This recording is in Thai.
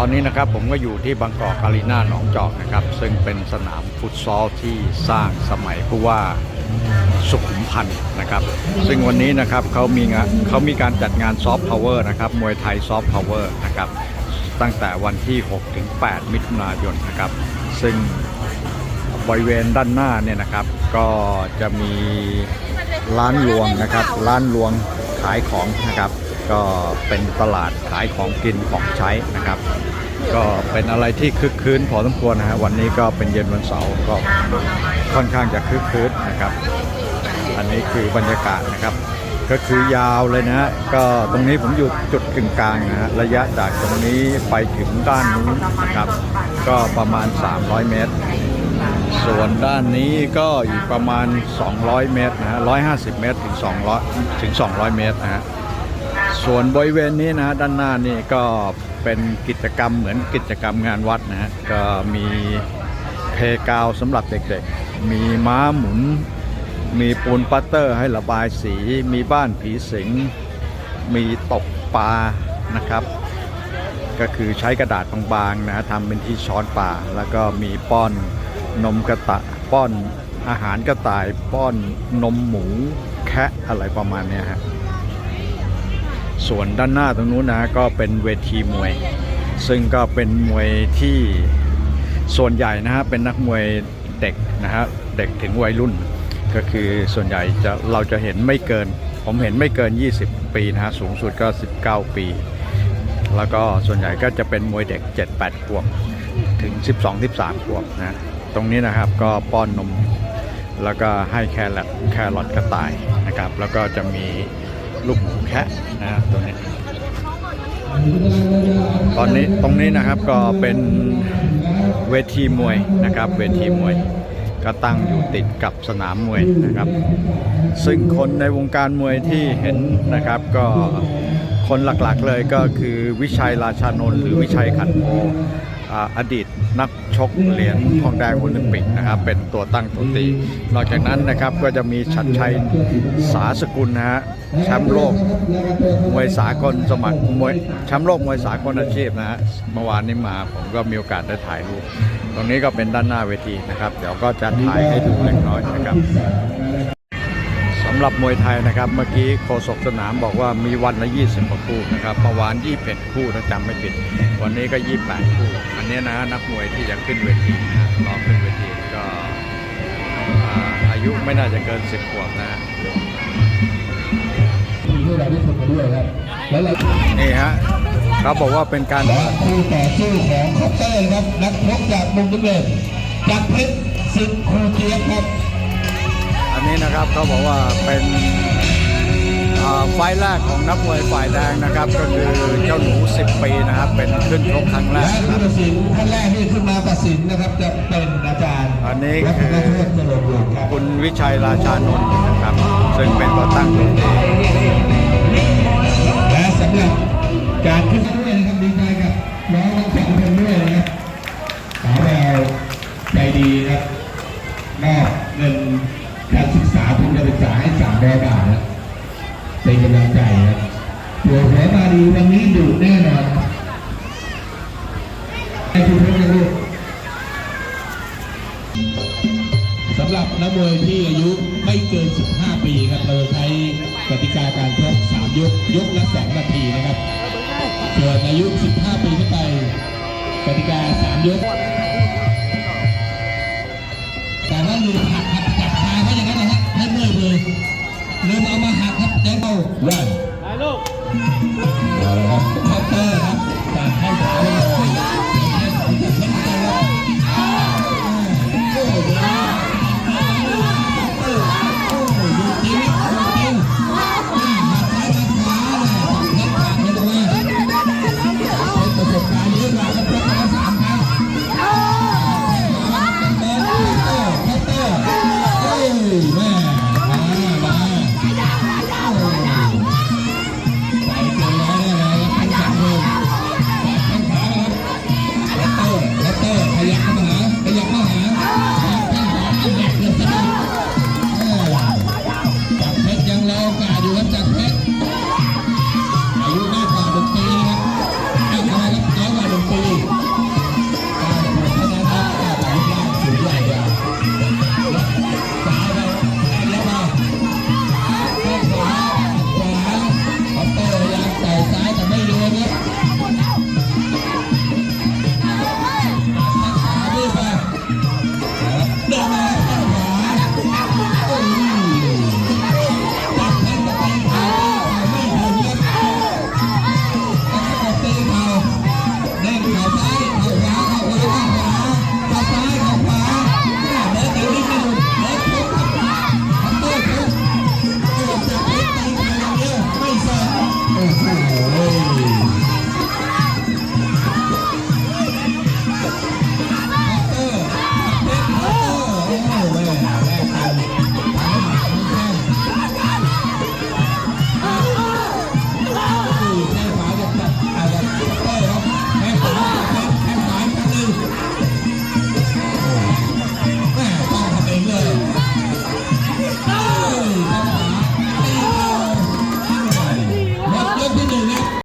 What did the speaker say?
ตอนนี้นะครับผมก็อยู่ที่บางกอกอารีนาหนองจอกนะครับ ซึ่งเป็นสนามฟุตซอลที่สร้างสมัยผู้ว่าสุขุมพันธ์นะครับ ซึ่งวันนี้นะครับเขามีงานเขามีการจัดงานซอฟต์พาวเวอร์นะครับมวยไทยซอฟต์พาวเวอร์นะครับตั้งแต่วันที่6ถึง8มิถุนายนนะครับ ซึ่งบริเวณด้านหน้าเนี่ยนะครับ ก็จะมีร้านรวงนะครับ ร้านรวงขายของนะครับ ก็เป็นตลาดขายของกินของใช้นะครับ ก็เป็นอะไรที่คึกคืนพอสมควรนะฮะวันนี้ก็เป็นเย็นวันเสาร์ก็ค่อนข้างจะคึกคืนนะครับ อันนี้คือบรรยากาศนะครับ ก็คือยาวเลยนะฮะก็ตรงนี้ผมอยู่จุดกึ่งกลางนะฮะระยะจากตรงนี้ไปถึงด้านนู้นนะครับ ก็ประมาณ 300 เมตรส่วนด้านนี้ก็อีกประมาณ 200 เมตรนะฮะ150 เมตร ถึง 200 ถึง 200 เมตรนะฮะ ส่วนบริเวณนี้นะฮะด้านหน้านี่ก็เป็นกิจกรรมเหมือนกิจกรรมงานวัดนะฮะก็มีเพกาวสำหรับเด็กๆ มีม้าหมุน มีปูนปัตเตอร์ให้ระบายสี มีบ้านผีสิง มีตกปลานะครับ ก็คือใช้กระดาษบางๆนะทำเป็นที่ช้อนปลาแล้วก็มีป้อนนมกระตะป้อนอาหารกระต่ายป้อนนมหมูแคะอะไรประมาณนี้ยฮะ ส่วนด้านหน้าตรงนู้นนะก็เป็นเวทีมวย ซึ่งก็เป็นมวยที่ส่วนใหญ่นะฮะเป็นนักมวยเด็กนะฮะเด็กถึงวัยรุ่น ก็คือส่วนใหญ่จะเราจะเห็นไม่เกิน ผมเห็นไม่เกิน 20 ปีนะฮะสูงสุดก็ 19 ปี แล้วก็ส่วนใหญ่ก็จะเป็นมวยเด็ก 7-8 ขวบถึง 12-13 ขวบนะตรงนี้นะครับก็ป้อนนมแล้วก็ให้แครอทแครอทกระต่ายนะครับ แล้วก็จะมี ลูกหมูแคะนะตรงนี้ ตอนนี้ตรงนี้นะครับก็เป็นเวทีมวยนะครับ เวทีมวยก็ตั้งอยู่ติดกับสนามมวยนะครับ ซึ่งคนในวงการมวยที่เห็นนะครับก็คนหลักๆเลยก็คือวิชัยราชานนท์หรือวิชัยขันโม อดีตนักชกเหรียญทองแดงโอลิมปิกนะครับเป็นตัวตั้งตัวตี นอกจากนั้นนะครับก็จะมีชัดชัยสาสกุลนะฮะแชมป์โลกมวยสากลสมัครมวยแชมป์โลกมวยสากลอาชีพนะฮะเมื่อวานนี้มาผมก็มีโอกาสได้ถ่ายรูปตรงนี้ก็เป็นด้านหน้าเวทีนะครับ เดี๋ยวก็จะถ่ายให้ดูเล็กน้อยนะครับำหรับมวยไทยนะครับ เมื่อกี้โฆษกสนามบอกว่ามีวันละ20กว่าคู่นะครับเมื่อวาน21คู่ถ้าจำไม่ผิด วันนี้ก็ 28 คู่ อันนี้นะนักมวยที่จะขึ้นเวทีนะรอขึ้นเวทีก็อ่าอายุไม่น่าจะเกิน 10 ขวบนะฮะมีที่เราได้ชมกันด้วยครับแล้วเรานี่ฮะเขาบอกว่าเป็นการและคู่ต่อสู้ของคอปเตอร์ครับนักชกจากมุมน้ำเงินจากเพชรสิงห์ครูเจี๊ยบครับอั นนี้นะครับเขาบอกว่าเป็นอ่าไฟล์แรกของนักมวยฝ่ายแดงนะครับก็คือเจ้าหนู 10 ปีนะครับเป็นขึ้นชกครั้งแรและกผู้ตัดสินท่านแรกที่ขึ้นมาตัดสินนะครับจะเป็นอาจารย์อันนี้รัตคืนอโทษเจริญบุตรครับคุณวิชัยราชานนท์นะครับ ซึ่งเป็นตัวตั้งตัวตีและสำหรับการขึ้น วันนี้ดูแน่นอนไอ้คุณพระเจ้าลูกสำหรับนักมวยที่อายุไม่เกิน 15 ปีครับ เราใช้กติกาการชก3ยก ยกละ 2 นาทีนะครับ ส่วนอายุ 15 ปีขึ้นไปกติกา 3 ยก แต่ถ้าลืมหักหักจับขาเขาอย่างนั้นนะฮะให้เมื่อยเลยลืมเอามาหักครับแจ้งเอาเลยไลูก Luca.